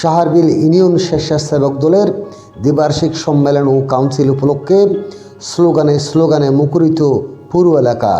Shaharbil union স্বেচ্ছাসেবক দলের দ্বিবার্ষিক সম্মেলন ও কাউন্সিল উপলক্ষে স্লোগানে স্লোগানে মুখরিত পুরো এলাকা।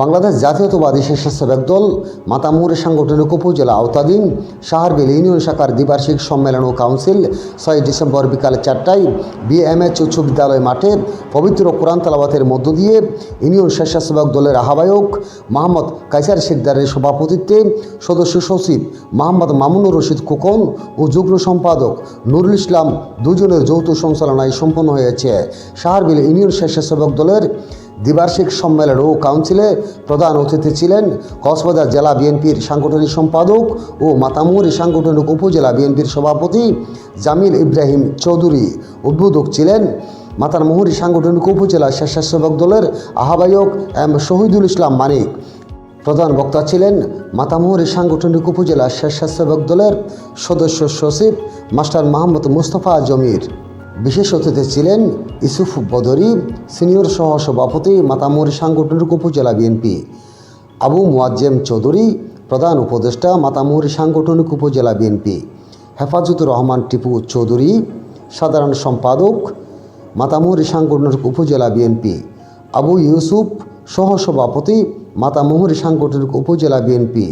বাংলাদেশ জাতীয়তাবাদী স্বেচ্ছাসেবক দল, মাতামুহুরি সাংগঠনিক উপজেলা আওতাধীন সাহারবিল ইউনিয়ন শাখার দ্বিবার্ষিক সম্মেলন ও কাউন্সিল ছয় ডিসেম্বর বিকাল চারটায় বিএমএচ উচ্চ বিদ্যালয় মাঠে পবিত্র কোরআন তালাবাতের মধ্য দিয়ে ইউনিয়ন স্বেচ্ছাসেবক দলের আহ্বায়ক মোহাম্মদ কাইসার সিকদারের সভাপতিত্বে সদস্য সচিব মোহাম্মদ মামুনুর রশিদ খোকন ও যুগ্ম সম্পাদক নুরুল ইসলাম দুজনের যৌথ সঞ্চালনায় সম্পন্ন হয়েছে। সাহারবিল ইউনিয়ন স্বেচ্ছাসেবক দলের দ্বিবার্ষিক সম্মেলন ও কাউন্সিলে প্রধান অতিথি ছিলেন কক্সবাজার জেলা বিএনপির সাংগঠনিক সম্পাদক ও মাতামুহুরি সাংগঠনিক উপজেলা বিএনপির সভাপতি জামিল ইব্রাহিম চৌধুরী। উদ্বোধক ছিলেন মাতারমুহুরি সাংগঠনিক উপজেলা স্বেচ্ছাসেবক দলের আহ্বায়ক এম শহীদুল ইসলাম মানিক। প্রধান বক্তা ছিলেন মাতামুহুরি সাংগঠনিক উপজেলা স্বেচ্ছাসেবক দলের সদস্য সচিব মাস্টার মোহাম্মদ মুস্তফা জমির। বিশেষ অতিথি ছিলেন ইসুফ বদরি, সিনিয়র সহ সভাপতি মাতামুহুরি সাংগঠনিক উপজেলা বিএনপি। আবু মুয়াজ্জেম চৌধুরী, প্রধান উপদেষ্টা মাতামুহুরি সাংগঠনিক উপজেলা বিএনপি। হেফাজতুর রহমান টিপু চৌধুরী, সাধারণ সম্পাদক মাতামুহুরি সাংগঠনিক উপজেলা বিএনপি। আবু ইউসুফ সহসভাপতি মাতামুহুরি সাংগঠনিক উপজেলা বিএনপি।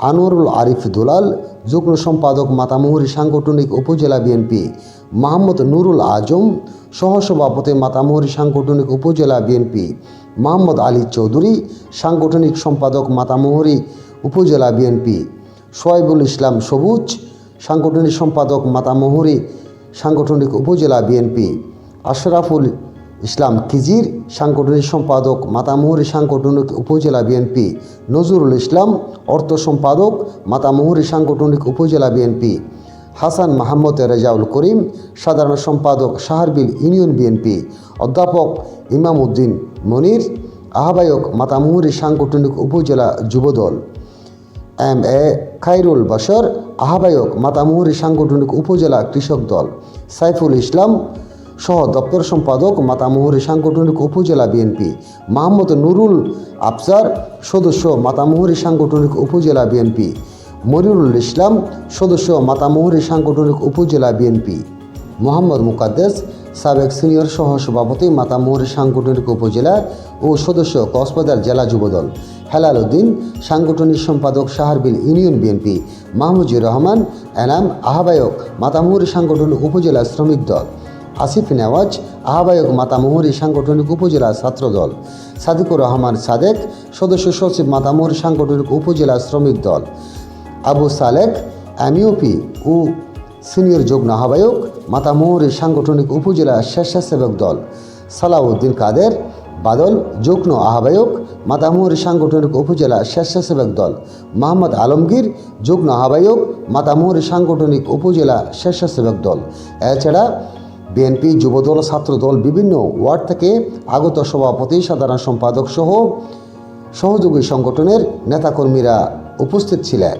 আনোয়ারুল আরিফ দুলাল, যুগ্ম সম্পাদক মাতামুহুরি সাংগঠনিক উপজেলা বিএনপি মোহাম্মদ নুরুল আজম, সহসভাপতি মাতামুহুরি সাংগঠনিক উপজেলা বিএনপি মোহাম্মদ আলী চৌধুরী, সাংগঠনিক সম্পাদক মাতামুহুরি উপজেলা বিএনপি, সোয়াইবুল ইসলাম সবুজ, সাংগঠনিক সম্পাদক মাতামুহুরি সাংগঠনিক উপজেলা বিএনপি, আশরাফুল ইসলাম কিজির সাংগঠনিক সম্পাদক মাতামুহুরি সাংগঠনিক উপজেলা বিএনপি। নজরুল ইসলাম অর্থ সম্পাদক মাতামুহুরি সাংগঠনিক উপজেলা বিএনপি। হাসান মাহমদ রেজাউল করিম সাধারণ সম্পাদক সাহারবিল ইউনিয়ন বিএনপি। অধ্যাপক ইমাম উদ্দিন মনির, আহ্বায়ক মাতামুহুরি সাংগঠনিক উপজেলা যুবদল। এম এ খাইরুল বশর, আহ্বায়ক মাতামুহুরি সাংগঠনিক উপজেলা কৃষক দল। সাইফুল ইসলাম সহ দপ্তর সম্পাদক মাতামুহুরি সাংগঠনিক উপজেলা বিএনপি। মোহাম্মদ নুরুল আফজার সদস্য মাতামুহুরি সাংগঠনিক উপজেলা বিএনপি। মনিরুল ইসলাম সদস্য মাতামুহুরি সাংগঠনিক উপজেলা বিএনপি। মোহাম্মদ মুকাদ্দেস সাবেক সিনিয়র সহ সভাপতি মাতামুহুরি সাংগঠনিক উপজেলা ও সদস্য কক্সবাজার জেলা যুবদল। হেলাল উদ্দিন সাংগঠনিক সম্পাদক সাহারবিল ইউনিয়ন বিএনপি। মাহমুজুর রহমান এনাম আহ্বায়ক মাতামুহুরি সাংগঠনিক উপজেলা শ্রমিক দল। আসিফ নেওয়াজ, আহ্বায়ক মাতামুহুরি সাংগঠনিক উপজেলা ছাত্রদল। সাদিকুর রহমান সাদেক, সদস্য সচিব মাতামুহুরি সাংগঠনিক উপজেলা শ্রমিক দল। আবু সালেক, এমইউপি ও সিনিয়র যুগ্ম আহ্বায়ক মাতামুহুরি সাংগঠনিক উপজেলা স্বেচ্ছাসেবক দল। সালাউদ্দিন কাদের, বাদল যুগ্ম আহ্বায়ক মাতামুহুরি সাংগঠনিক উপজেলা স্বেচ্ছাসেবক দল। মোহাম্মদ আলমগীর, যুগ্ম আহ্বায়ক মাতামুহুরি সাংগঠনিক উপজেলা স্বেচ্ছাসেবক দল। এছাড়া বিএনপি যুবদল, ছাত্রদল, বিভিন্ন ওয়ার্ড থেকে আগত সভাপতি, সাধারণ সম্পাদক সহ সহযোগী সংগঠনের নেতাকর্মীরা উপস্থিত ছিলেন।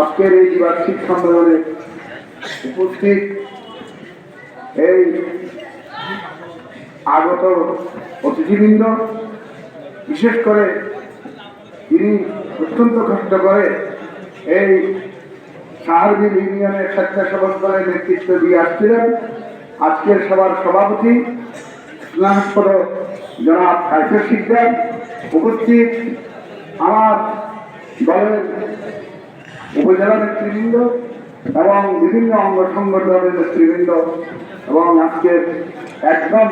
আজকের উপস্থিত এই আগত অতিথিবৃন্দ, বিশেষ করে তিনি অত্যন্ত কষ্ট করে এই সাহারবিল ইউনিয়নের স্বেচ্ছাসেবক দলের নেতৃত্ব দিয়ে আসছিলেন। আজকের সভার সভাপতি স্নাতক জনাব কাইফের শিকদার উপস্থিত আমার দলের উপজেলা নেতৃবৃন্দ এবং বিভিন্ন অঙ্গ সংগঠনের নেতৃবৃন্দ এবং আজকের একদম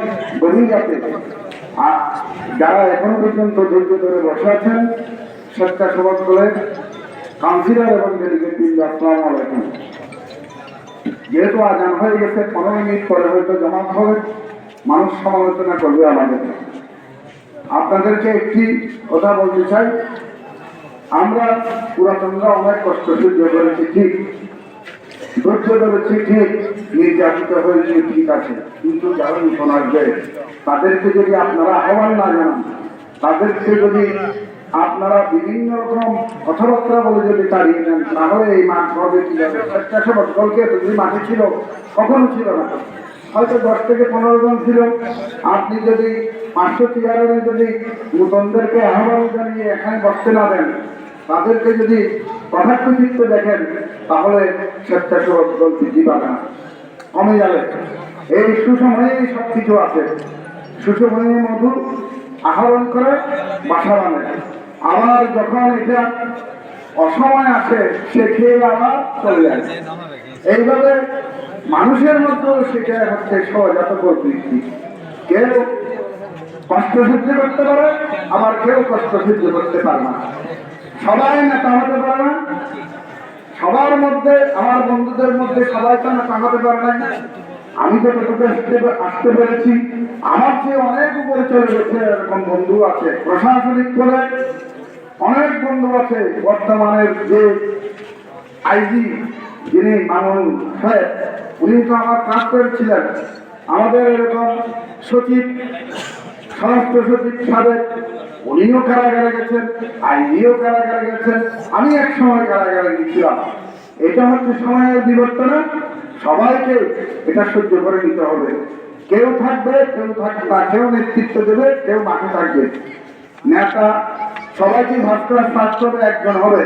আ- যারা এখনও পর্যন্ত ধৈর্য ধরে বসে আছেন স্বেচ্ছাসেবক দলের কাউন্সিলর এবং ডেলিগেট বৃন্দ, আসসালামু আলাইকুম। যেহেতু আজান হয়ে গেছে, পনেরো মিনিট পরে হয়তো জমাত হবে, মানুষ সমালোচনা করবে আমাদের। আপনাদেরকে একটি কথা বলতে চাই। আমরা পুরাতনরা অনেক কষ্ট সহ্য করেছি, ঠিক। ধৈর্য ধরেছি, ঠিক। নির্যাতিত হয়েছে, ঠিক আছে। কিন্তু যারা নূতন আসবে, তাদেরকে যদি আপনারা আহ্বান না জানান, তাদেরকে যদি আপনারা বিভিন্ন রকম কথাবার্তা বলে যদি তাড়িয়ে নেন তাহলে এই মাঠ হবে কি যাবে স্বেচ্ছাসেবক যদি মাঠে ছিল, কখনো ছিল না হয়তো দশ থেকে পনেরো জন ছিল। আপনি যদি পাঁচশো চেয়ারে যদি নূতনদেরকে আহ্বান জানিয়ে এখানে বসতে না দেন, তাদেরকে যদি কটাক্ষ চিত্ত দেখেন, তাহলে স্বেচ্ছাসেবক দলটি দিবা না। কমে যাবে। এই সুসময়ে সব কিছু আছে। সুসময়ে মধু আহরণ করে বাসা বানায়। আবার যখন এটা অসময় আসে, সে খেয়ে আবার চলে যায়। এইভাবে মানুষের মধ্যেও সেটা হচ্ছে সহজাত প্রবৃত্তি কেউ কষ্ট সহ্য করতে পারে, আবার কেউ কষ্ট সহ্য করতে পারে না। সবাই নেতা হতে পারে না। সবার মধ্যে, আমার বন্ধুদের মধ্যে সবাই তো নেতা হতে পারে না আমি তো যতটুকু আসতে আসতে পেরেছি। আমার চেয়ে অনেক উপরে চলে গেছে এরকম বন্ধু আছে। প্রশাসনিক করে অনেক বন্ধু আছে, বর্তমানের যে আইজি যিনি সাহেব উনি তো আমার কাজ করেছিলেন। আমাদের এরকম সচিব, স্বরাষ্ট্র সচিব সাহেব উনিও কারাগারে গেছেন, আইজিও কারাগারে গেছেন। আমি এক সময় কারাগারে গেছিলাম। এটা হচ্ছে সময়ের বিবর্তনে। সবাইকে এটা সহ্য করে নিতে হবে। কেউ থাকবে কেউ থাকবে না। কেউ নেতৃত্ব দেবে, কেউ মাঠে থাকবে নেতা সবাইকে ফার্স্ট ক্লাস ফার্স্ট হবে একজন হবে।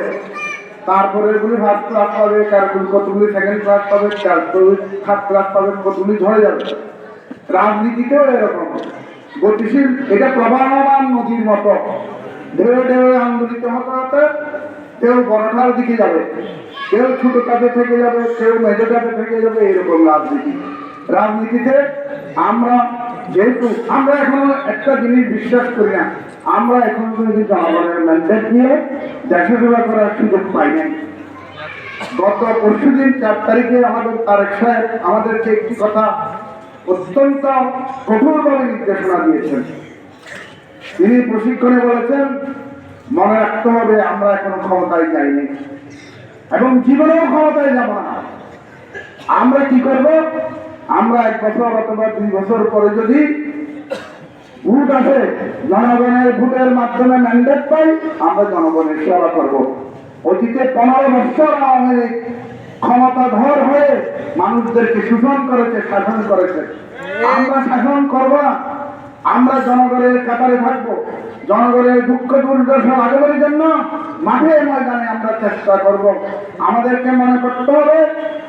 তারপরে এগুলি ফার্স্ট ক্লাস পাবে কারগুলি কতগুলি সেকেন্ড ক্লাস পাবে কারগুলি থার্ড ক্লাস পাবে, কতগুলি ধরে যাবে। রাজনীতিতেও এরকম গতিশীল, এটা প্রবাহমান নদীর মতো। ঢেউ ঢেউ আন্দোলিত হতে হতে কেউ বড়টার দিকে যাবে, কেউ ছোট কাজে থেকে যাবে, কেউ মেজো কাজে থেকে যাবে, এরকম রাজনীতি। রাজনীতিতে আমরা যেহেতু, আমরা এখনও একটা জিনিস বিশ্বাস করি না, আমরা এখন যদি জনগণের ম্যান্ডেট নিয়ে সেবা করার সুযোগ পাই নাই। গত পরশু দিন চার তারিখে আমাদের তারেক সাহেব আমাদেরকে একটি কথা অত্যন্ত কঠোরভাবে নির্দেশনা দিয়েছেন। তিনি প্রশিক্ষণে বলেছেন মনে রাখতে হবে, আমরা এখন ক্ষমতায় যাইনি। এবং জীবনেও ক্ষমতায় যাব না। আমরা কি করব? আমরা এক বছর অথবা দুই বছর পরে যদি ভোট আসে, জনগণের ভোটের মাধ্যমে ম্যান্ডেট পাই, আমরা জনগণের সেবা করব। অতীতে পনেরো বছর আওয়ামী লীগ ক্ষমতাধর হয়ে মানুষদেরকে শোষণ করেছে, শাসন করেছে। আমরা শাসন করব না। আমরা জনগণের কাতারে থাকব। জনগণের দুঃখ দুর্দশা লাঘবের জন্য মাঠে ময়দানে আমরা চেষ্টা করব। আমাদেরকে মনে করতে হবে,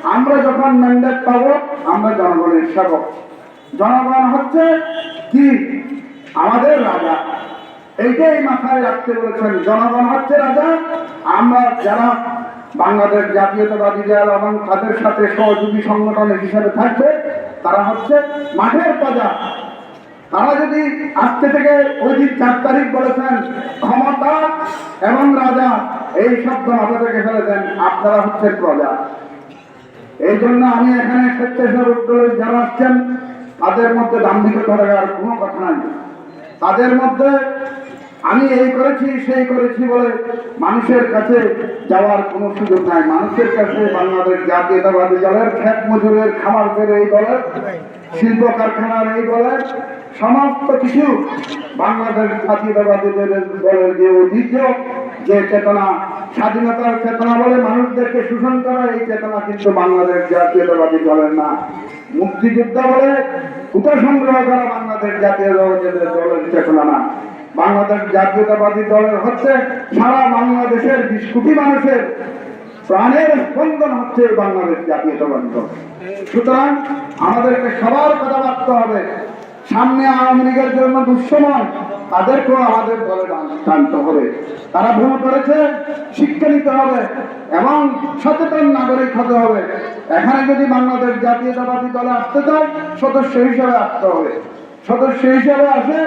আমরা যখন ম্যান্ডেট পাবো, আমরা জনগণের সেবক। জনগণ হচ্ছে কি? আমাদের রাজা। এইটাই মাথায় রাখতে বলেছেন, জনগণ হচ্ছে রাজা। আমরা যারা বাংলাদেশ জাতীয়তাবাদী দল এবং তাদের সাথে সহযোগী সংগঠনের হিসাবে থাকবে, তারা হচ্ছে মাঠের প্রজা। তারা যদি আজকে থেকে ওই দিন চার তারিখ বলেছেন, ক্ষমতা এবং রাজা, এই শব্দ মাথা থেকে ফেলে দেন, আপনারা হচ্ছে প্রজা। এই জন্য আমি এখানে স্বেচ্ছাসেবক যারা আসছেন, তাদের মধ্যে দাম্ভিকতা থাকার কোনো কথা নাই। তাদের মধ্যে আমি এই করেছি, সেই করেছি বলে মানুষের কাছে যাওয়ার কোনো সুযোগ নাই। মানুষের কাছে বাংলাদেশ জাতীয়তাবাদী দলের খেত মজুরের খামারদের এই দলের শিল্প কারখানার এই দলের সমস্ত কিছু বাংলাদেশ জাতীয়তাবাদী দলের যে ঐতিহ্য যে চেতনা, স্বাধীনতার চেতনা বলে মানুষদেরকে শোষণ করা, এই চেতনা কিন্তু বাংলাদেশ জাতীয়তাবাদী দলের না। মুক্তিযোদ্ধা বলে কুটা সংগ্রহ করা বাংলাদেশ জাতীয়তাবাদী দলের চেতনা না। বাংলাদেশ জাতীয়তাবাদী দলের হচ্ছে সারা বাংলাদেশের বিশ কোটি মানুষের প্রাণের স্পন্দন হচ্ছে বাংলাদেশ জাতীয়তাবাদী দল। সুতরাং আমাদেরকে সবার কথা ভাবতে হবে। সামনে আওয়ামী লীগের জন্য দুঃসময় তাদেরকেও আমাদের দলে টানতে হবে। তারা ভুল করেছে, শিক্ষা নিতে হবে এবং সচেতন নাগরিক হতে হবে। এখানে যদি বাংলাদেশ জাতীয়তাবাদী দলে আসতে চায়, সদস্য হিসেবে আসতে হবে। সদস্য হিসেবে আসে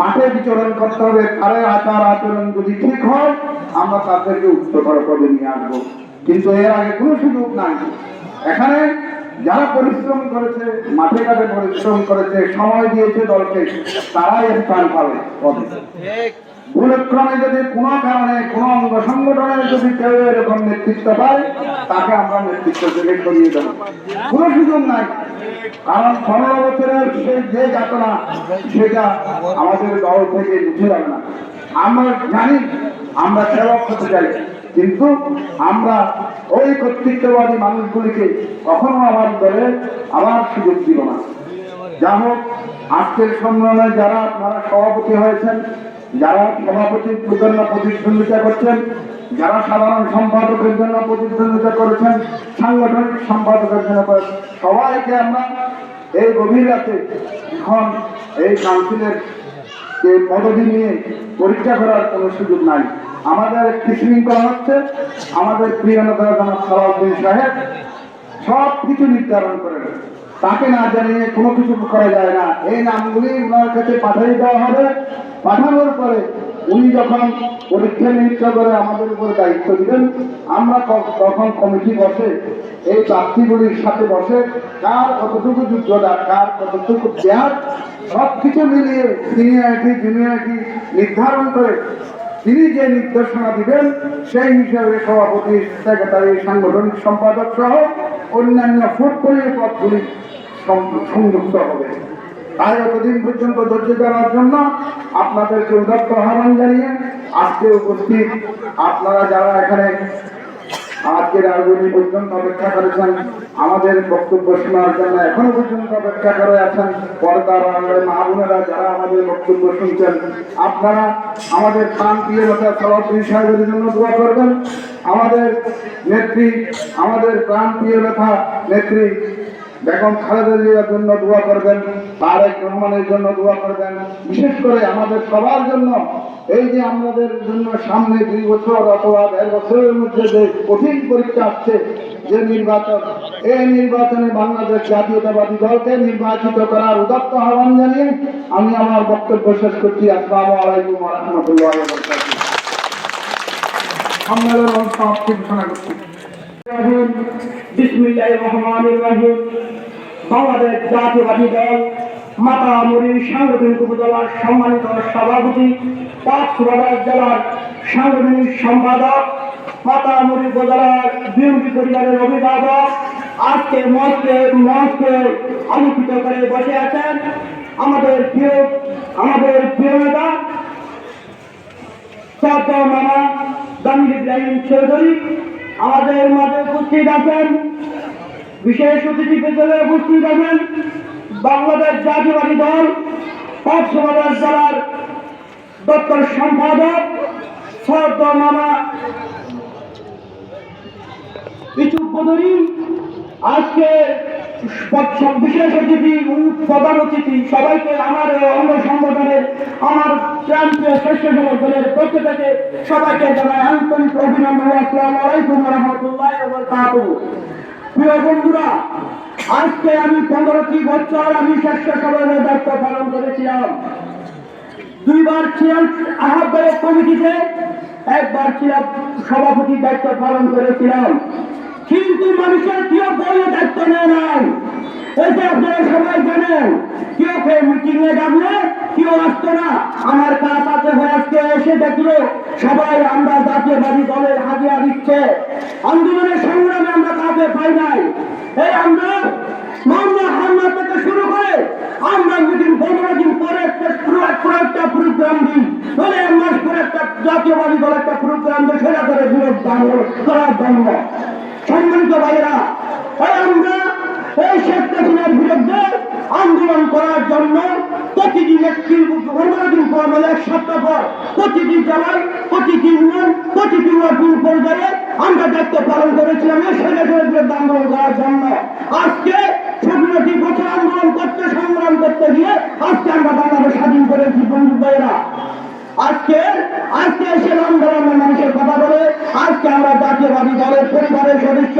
মাঠে বিচরণ করতে হবে তাদের আচার আচরণ যদি ঠিক হয়, আমরা তাদেরকে উচ্চতর পদে নিয়ে আসব। কিন্তু এর আগে কোনো সুযোগ নাই। এখানে যারা পরিশ্রম করেছে, মাঠে ঘাটে পরিশ্রম করেছে, সময় দিয়েছে দলকে, তারাই স্থান পাবে। ভুলক্রমে যদি কোনো কারণে, কোনো অঙ্গ সংগঠনের যদি কেউ এরকম নেতৃত্ব পায়, তাকে আমরা নেতৃত্ব থেকে সরিয়ে দেবো। কোনো সুযোগ নাই। কারণ পনেরো বছরের সেই যে যাতনা, সেটা আমাদের দল থেকে বুঝে যাবে না। আমরা জানি, আমরা সেবক হতে চাই, কিন্তু আমরা ওই কর্তৃত্ববাদী মানুষগুলিকে কখনো আমার দলে আবার সুযোগ দিব না। যা হোক, আজকের সম্মেলনে যারা আপনারা সভাপতি হয়েছেন, যারা সভাপতির জন্য প্রতিদ্বন্দ্বিতা করছেন, যারা সাধারণ সম্পাদকের জন্য প্রতিদ্বন্দ্বিতা করেছেন, সাংগঠনিক সম্পাদকের জন্য সবাইকে আমরা এই গভীর রাতে এখন এই কাউন্সিলের পদবি নিয়ে পরীক্ষা করার কোনো সুযোগ নাই। আমাদের একটি শৃঙ্খলা হচ্ছে। আমাদের প্রিয় নেতা সালাউদ্দিন সাহেব সব কিছু নির্ধারণ করে তাকে না জানিয়ে কোনো কিছু করা যায় না। এই নামগুলি ওনার কাছে পাঠিয়ে দেওয়া হবে। পাঠানোর পরে উনি যখন পরীক্ষা নিরীক্ষা করে আমাদের উপর দায়িত্ব দিবেন, আমরা তখন কমিটি বসে, এই প্রার্থীগুলির সাথে বসে কার কতটুকু যোগ্যতা, কার কতটুকু দেয়ার সব কিছু মিলিয়ে সিনিয়রিটি জুনিয়রিটি নির্ধারণ করে তিনি যে নির্দেশনা দিবেন, সেই হিসাবে সভাপতি, সেক্রেটারি, সাংগঠনিক সম্পাদক সহ অন্যান্য ফুটবলের পদগুলি সংযুক্ত হবে। তাই এতদিন পর্যন্ত ধৈর্য দেওয়ার জন্য আপনাদেরকে উদাত্ত আহ্বান জানিয়ে আজকে উপস্থিত আপনারা যারা এখানে আজকের আগুনি পর্যন্ত অপেক্ষা করেছেন। আমাদের বক্তব্য শোনার জন্য এখনও পর্যন্ত অপেক্ষা করে আছেন পর্দার আড়ালে মা বোনেরা যারা আমাদের বক্তব্য শুনছেন। আপনারা আমাদের প্রাণ প্রিয় নেতা সভাপতি সাহেবের জন্য দোয়া করবেন। আমাদের নেত্রী, আমাদের প্রাণ প্রিয় নেতা নেত্রী বেগম খালেদা জিয়ার জন্য দোয়া করবেন, তারেক রহমানের জন্য দোয়া করবেন। বিশেষ করে আমাদের সবার জন্য, এই যে আমাদের জন্য সামনে দুই বছর অথবা দেড় বছরের মধ্যে যে কঠিন পরীক্ষা আসছে, যে নির্বাচন, এই নির্বাচনে বাংলাদেশ জাতীয়তাবাদী দলকে নির্বাচিত করার উদাত্ত আহ্বান জানিয়ে আমি আমার বক্তব্য শেষ করছি। আসসালামু আলাইকুম রহমতুল্লাহ সম্মেলন সমাপ্তি ঘোষণা করছি রাহিম। বিসমিল্লাহ রহমান রাহিম। বাংলাদেশ জাতীয়বাদী দল মাতামুরির সাংগঠনিক উপজেলার সম্মানিত সভাপতি, পাঁচ সুরাবাদ জেলার সাংগঠনিক সম্পাদক মাতামুরি উপজেলার বিএনপি পরিবারের অভিভাবক। আজকে মঞ্চে মঞ্চে আলোকিত করে বসে আছেন আমাদের প্রিয় আমাদের প্রিয় নেতা মামা জামিল ইব্রাহিম চৌধুরী। আমাদের মাঝে উপস্থিত আছেন বিশেষ অতিথি পেছনে উপস্থিত আছেন বাংলাদেশ জাতীয়বাদী দল কক্সবাজার জেলার দপ্তর সম্পাদক সর্দ মামা ইচুক আজকে বিশেষ অতিথি প্রধান অতিথি সবাইকে আমার অঙ্গ সংগঠনের, আমার প্রান্তীয় স্বেচ্ছাসেবক দলের পক্ষ থেকে সবাইকে জানাই আন্তরিক অভিনন্দন আসসালামু প্রিয় বন্ধুরা, আজকে আমি পনেরোটি বছর আমি স্বেচ্ছাসেবকের দায়িত্ব পালন করেছিলাম। দুইবার ছিলাম আহ্বায়ক কমিটিতে একবার ছিলাম সভাপতির দায়িত্ব পালন করেছিলাম। কিন্তু মানুষের কেউ বইয়ে দায়িত্ব নেয় নাই। এটা আপনারা সবাই জানেন, কেউ কেউ মিটিং এ ডাকলে কেউ আসতো না। আমার কাজ আছে আজকে এসে দেখল সবাই আমরা জাতীয়বাদী দলের হাজিয়া দিচ্ছে। আন্দোলনের সংগ্রামে আমরা কাজে পাই নাই। এই আমরা মামলা হামলা থেকে শুরু করে আমরা মিটিং পনেরো দিন পরে একটা পুরো পুরো একটা প্রোগ্রাম দিই। এক মাস পরে একটা জাতীয়বাদী দল একটা প্রোগ্রাম দিই সেটা করে বিরোধ করার জন্য সম্মানিত ভাইয়েরা এই আমরা এই শেখ হাসিনার বিরুদ্ধে আন্দোলন করার জন্য প্রতিদিন একটি পনেরো দিন পর মানে এক সপ্তাহ পর প্রতিটি জেলায়, প্রতিটি ইউনিয়ন, প্রতিটি ওয়ার্ড পর্যায়ে আমরা দায়িত্ব পালন করেছিলাম এই সৈন্যের বিরুদ্ধে আন্দোলন করার জন্য। আজকে ছোটটি বছর আন্দোলন করতে, সংগ্রাম করতে গিয়ে আজকে আমরা বাংলাদেশ স্বাধীন করেছি, বন্ধু ভাইয়েরা। আজকে আজকে এসে আন্দোলনের মানুষের কথা বলে, আজকে আমরা জাতীয়বাদী দলের পরিবারের সদস্য।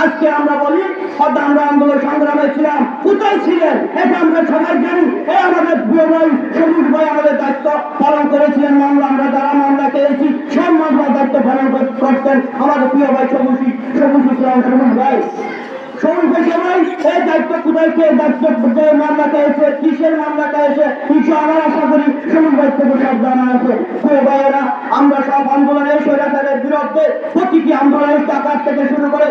আজকে আমরা বলি, হয়তো আমরা আন্দোলন সংগ্রামে ছিলাম, কোথায় ছিলেন? এটা আমরা সবাই জানি এই আমাদের ভাই, সবুজ ভাই আমাদের দায়িত্ব পালন করেছিলেন, মামলা, আমরা যারা মামলা পেয়েছি সব মামলার দায়িত্ব পালন করতেন। আমাদের প্রিয় ভাই সবুজ সবুজ ইসলাম, সবুজ ভাই। আমার সব স্বৈরাচারের বিরুদ্ধে প্রতিটি আন্দোলনের টাকার থেকে শুরু করে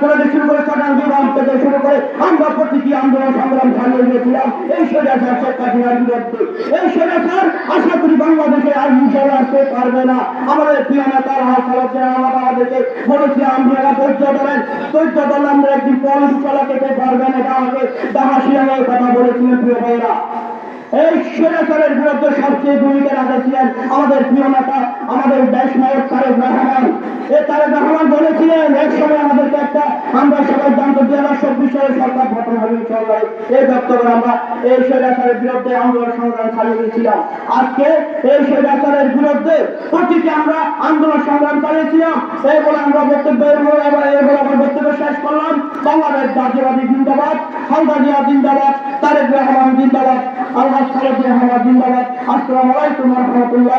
থেকে শুরু করে চট্টগ্রাম বিমান থেকে শুরু করে, আমরা প্রতিটি আন্দোলন সংগ্রাম চালিয়ে গিয়েছিলাম। এই স্বৈরাচার শেখ বিরুদ্ধে। এই স্বৈরাচার আশা করি বাংলাদেশে আর হিসাবে আসতে পারবে না। আমাদের প্রিয় নেতা রাহাত সালাদিন আমার আমাদেরকে বলেছে আপনারা ধৈর্য ধরেন। ধৈর্য আমরা একদিন পল চলা কেটে পারবেন এটা আমাকে দাহাসি কথা বলেছিলেন প্রিয় ভাইয়েরা। এই সেরাচারের বিরুদ্ধে সবচেয়ে ভূমিকা রাখেছিলেন আমাদের প্রিয় নেতা, আমাদের দেশ নায়ক তারেক রহমান। এই তারেক রহমান বলেছিলেন এক সময় আমাদেরকে একটা চব্বিশ সালে সরকার গঠন হবে ইনশাআল্লাহ। এই বক্তব্য আমরা এই স্বৈরাচারের বিরুদ্ধে আন্দোলন সংগ্রাম চালিয়ে গেছিলাম আজকে এই স্বৈরাচারের বিরুদ্ধে প্রতিটি আমরা আন্দোলন সংগ্রাম চালিয়েছিলাম। এই বলে আমরা বক্তব্য এই বলে আমার বক্তব্য শেষ করলাম। বাংলাদেশ জাতীয়বাদী জিন্দাবাদ খালদা জিয়া জিন্দাবাদ, তারেক রহমান জিন্দাবাদ আল্লাহ সালাদ রহমান জিন্দাবাদ। আসসালামু আলাইকুম রহমতুল্লাহ